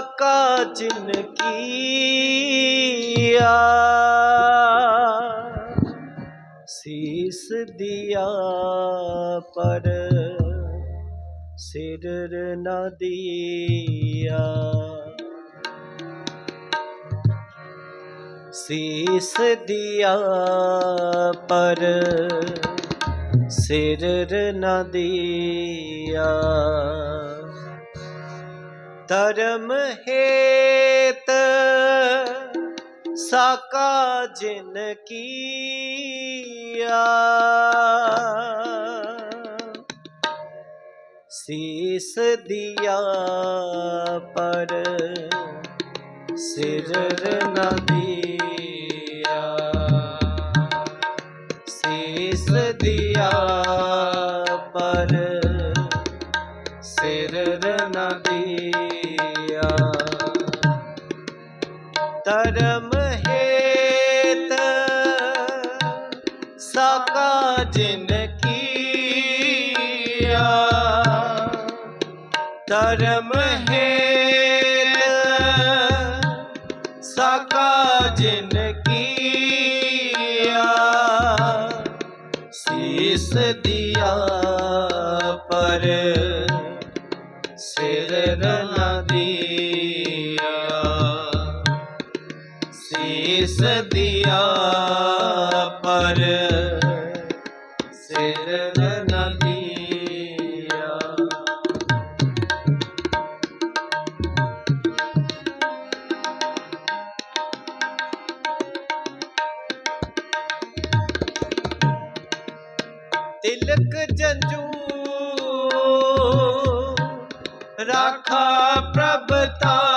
ਸਾਕਾ ਜਿਨ ਕੀਆ ਸੀਸ ਦਿਆ ਪਰ ਸਿਰ ਨ ਦਿਆ ਸੀਸ ਦਿਆ ਪਰ ਸਿਰ ਨ ਦਿਆ ਧਰਮ ਹੇਤ ਸਾਕਾ ਜਿਨ ਕੀਆ। ਸੀਸ ਦਿਆ ਪਰ ਸਿਰ ਨ ਸੀਸ ਦਿਆ ਪਰ ਦਿਆ ਧਰਮ ਹੇਤ ਸਾਕਾ ਜਿਨ ਕੀਆ। ਧਰਮ ਹੇਤ ਸਾਕਾ ਜਿਨ ਕੀਆ। ਸੀਸ ਦਿਆ ਪਰ ਸੀਸ ਦਿਆ ਪਰ ਸਿਰ ਨ ਦਿਆ ਤਿਲਕ ਜੰਜੂ ਰਾਖਾ ਪ੍ਰਭ ਤਾਕਾ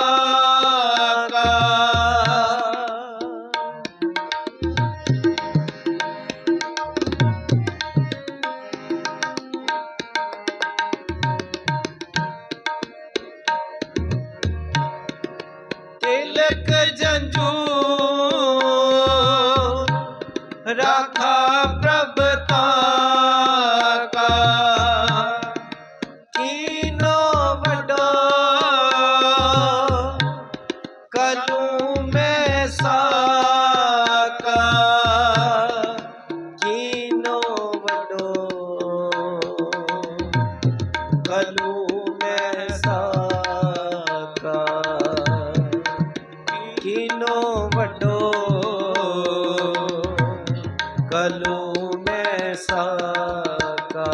ਵੱਡੋ ਕਲੂ ਮੈਂ ਸਾਕਾ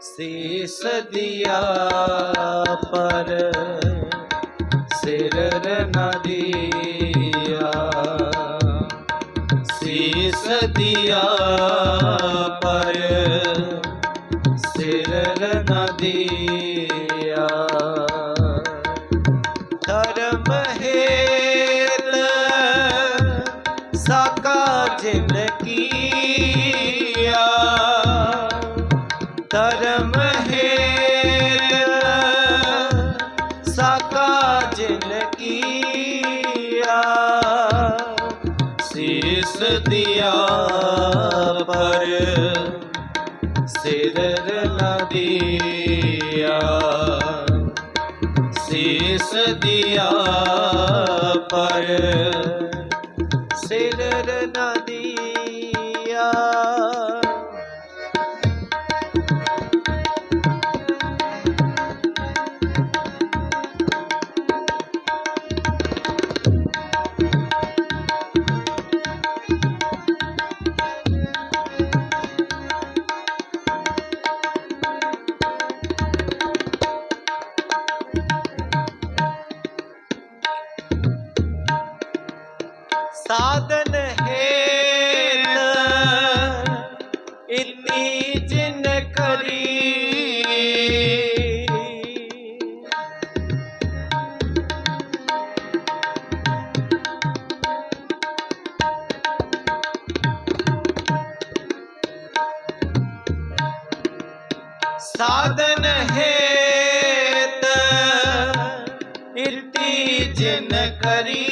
ਸੀਸ ਦਿਆ ਪਰ ਸਿਰ ਨ ਦਿਆ। ਦਿਆ ਦਿਆ ਸੀਸ ਦਿਆ ਪਰ ਸਿਰ ਨ ਦਿਆ ਸਾਧਨ ਹੇਤ ਇਤੀ ਜਿਨ ਕਰੀ ਸਾਧਨ ਹੇਤ ਇਤੀ ਜਿਨ ਕਰੀ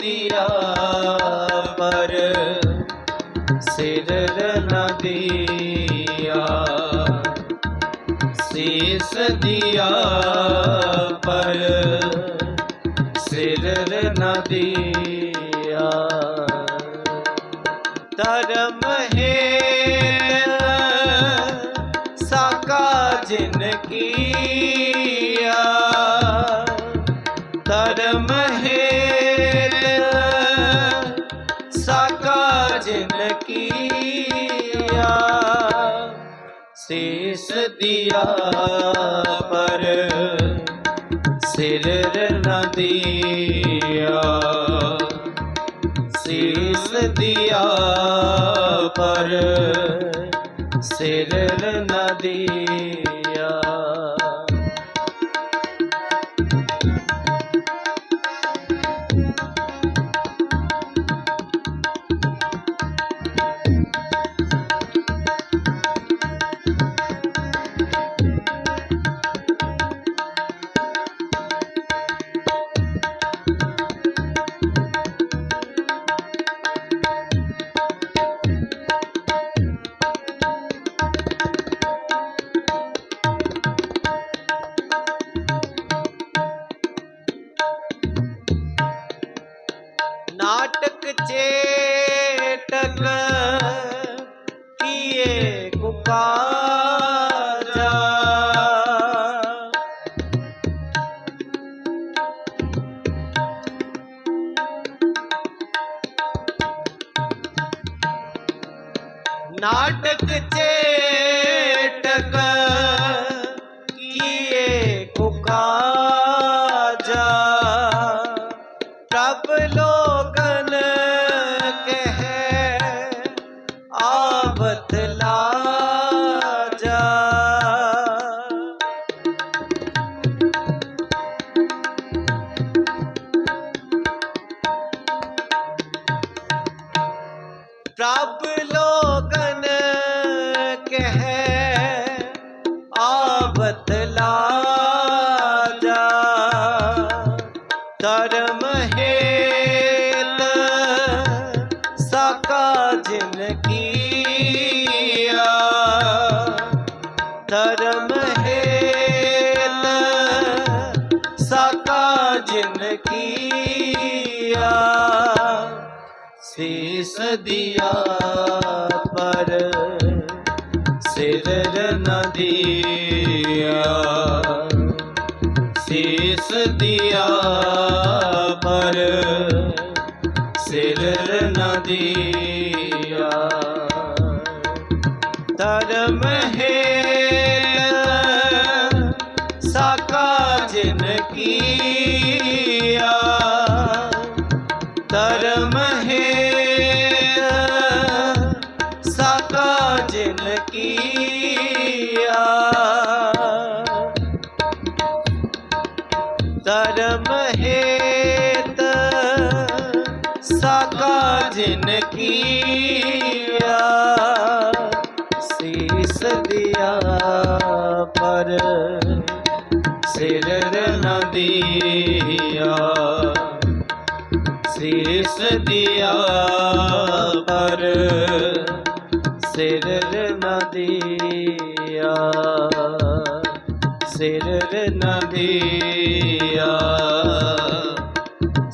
ਦਿਆ ਪਰ ਸਿਰ ਨ ਦਿਆ ਸੀਸ ਦਿਆ ਪਰ ਸਿਰ ਨ ਦਿਆ ਧਰਮ ਦਿਆ ਪਰ ਸਿਰ ਨ ਦਿਆ ਸੀਸ ਦਿਆ ਪਰ ਸਿਰ ਨ ਦਿਆ ਚੇਟਕ ਕੀਏ ਕੁਕਾਰਾ ਨਾਟਕ ਚੇਟਕ ਆਵਤ ਲਾਜਾ ਪ੍ਰਭ ਲੋਗਨ ਕਹੈ ਆਵਤ ਜਿਨ ਕੀਆ ਸੀਸ ਦਿਆ ਪਰ ਸਿਰ ਨਦੀਆ ਸੀਸ ਦਿਆ ਪਰ ਸਿਰ ਨ ਧਰਮ ਹੈ ਸੀਸ ਪਰ ਸਿਰ ਨ ਦਿਆ ਸੀਸ ਦਿਆ ਪਰ ਸਿਰ ਨ ਦਿਆ ਸਿਰ ਨ ਦਿਆ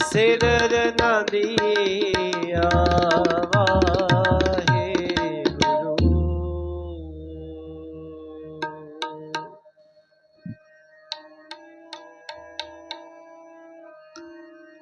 ਸਿਰ ਨ